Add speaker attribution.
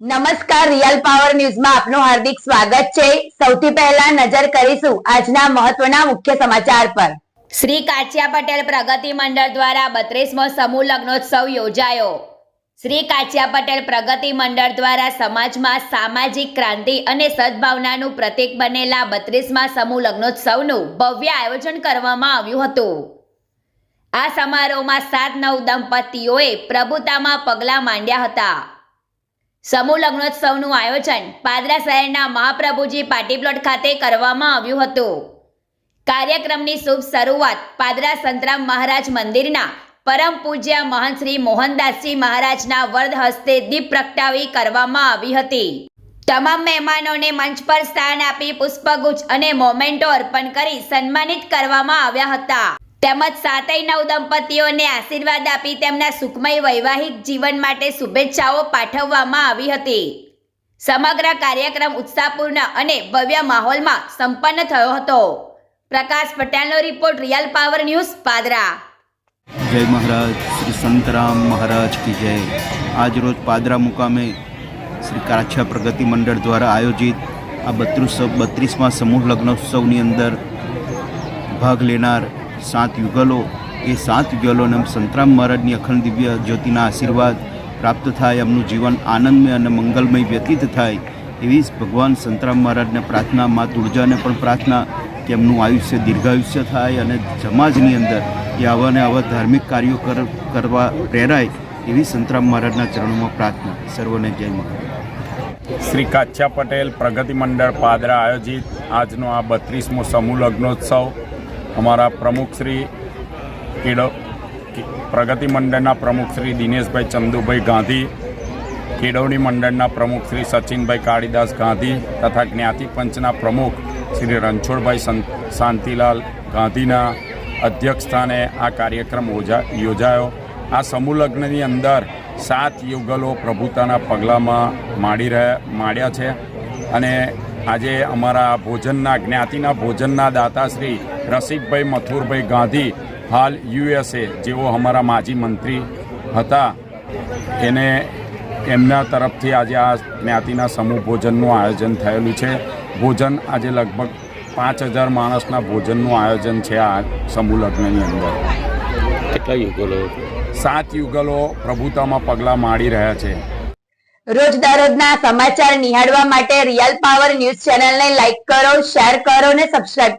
Speaker 1: નમસ્કાર real power ન્યૂઝમાં આપનું હાર્દિક સ્વાગત છે. સૌથી પહેલા નજર કરીશું આજના મહત્વના મુખ્ય સમાચાર પર. શ્રી કાચિયા પટેલ પ્રગતિ મંડળ દ્વારા બત્રીસમો સમૂહ લગ્નોત્સવ યોજાયો. શ્રી કાચિયા પટેલ પ્રગતિ મંડળ દ્વારા સમાજમાં સામાજિક ક્રાંતિ અને સદભાવનાનું પ્રતીક બનેલા બત્રીસમા સમૂહ લગ્નોત્સવનું ભવ્ય આયોજન કરવામાં આવ્યું હતું. આ સમારોહમાં સાત નવ દંપતીઓએ પ્રભુતામાં પગલાં માંડ્યા હતા. સમૂહ લગ્નોત્સવનું આયોજન પાદરા શહેરના મહાપ્રભુજી પાર્ટી પ્લોટ ખાતે કરવામાં આવ્યું હતું. કાર્યક્રમની શુભ શરૂઆત પાદરા સંતરામ મહારાજ મંદિરના પરમ પૂજ્ય મહંત શ્રી મોહનદાસજી મહારાજના વરદ હસ્તે દીપ પ્રગટાવી કરવામાં આવી હતી. તમામ મહેમાનોને મંચ પર સ્થાન આપી પુષ્પગુચ્છ અને મોમેન્ટો અર્પણ કરી સન્માનિત કરવામાં આવ્યા હતા. તેમજ સાતેય નવ દંપતીઓને આશીર્વાદ આપી તેમના સુખમય વૈવાહિક જીવન માટે શુભેચ્છાઓ પાઠવવામાં આવી હતી. સમગ્ર કાર્યક્રમ ઉત્સાહપૂર્ણ અને ભવ્ય માહોલમાં સંપન્ન થયો હતો. પ્રકાશ પટેલનો report Real Power News Padra.
Speaker 2: જય મહારાજ, શ્રી સંતરામ મહારાજ કી જય. આજરોજ પાદરા મુકામે શ્રી કાછા પ્રગતિ મંડળ દ્વારા આયોજિત આ બત્રીસો, બત્રીસમાં સમૂહ લગ્નોત્સવની અંદર ભાગ લેનાર સાત યુગલો, એ સાત યુગલોને સંતરામ મહારાજની અખંડ દિવ્ય જ્યોતિના આશીર્વાદ પ્રાપ્ત થાય, એમનું જીવન આનંદમય અને મંગલમય વ્યતીત થાય, એવી જ ભગવાન સંતરામ મહારાજને પ્રાર્થના, મા તુળજાને પણ પ્રાર્થના કે એમનું આયુષ્ય દીર્ઘાયુષ્ય થાય અને સમાજની અંદર એ આવા ને આવા ધાર્મિક કાર્યો કર, કરવા પ્રેરાય, એવી સંતરામ મહારાજના ચરણોમાં પ્રાર્થના. સર્વને જય મહારાજ.
Speaker 3: શ્રી કાચ્યા પટેલ પ્રગતિ મંડળ પાદરા આયોજિત આજનો આ બત્રીસમો સમૂહ લગ્નોત્સવ અમારા પ્રમુખ શ્રી કેડો પ્રગતિ મંડળના પ્રમુખ શ્રી દિનેશભાઈ ચંદુભાઈ ગાંધી કેળવણી મંડળના પ્રમુખ શ્રી સચિનભાઈ કાળીદાસ ગાંધી તથા જ્ઞાતિ પંચના પ્રમુખ શ્રી રણછોડભાઈ શાંતિલાલ ગાંધીના અધ્યક્ષસ્થાને આ કાર્યક્રમ યોજાયો. આ સમૂહ લગ્નની અંદર સાત યુગલો પ્રભુતાના પગલામાં માંડી રહ્યા માંડ્યા છે અને આજે અમારા ભોજનના જ્ઞાતિના ભોજનના દાતાશ્રી રસિકભાઈ મથુરભાઈ ગાંધી હાલ યુએસએ જેઓ અમારા માજી મંત્રી હતા. એને એમના તરફથી આજે આ જ્ઞાતિના સમૂહ ભોજનનું આયોજન થયેલું છે. ભોજન આજે લગભગ પાંચ હજાર માણસના ભોજનનું આયોજન છે આ સમૂહ લગ્નની અંદર.
Speaker 4: કેટલા યુગલો
Speaker 3: સાત યુગલો પ્રભુતામાં પગલાં માડી રહ્યા છે.
Speaker 1: રોજ દરરોજના સમાચાર નિહાળવા માટે રિયલ પાવર ન્યૂઝ ચેનલને લાઈક કરો શેર કરો અને સબસ્ક્રાઇબ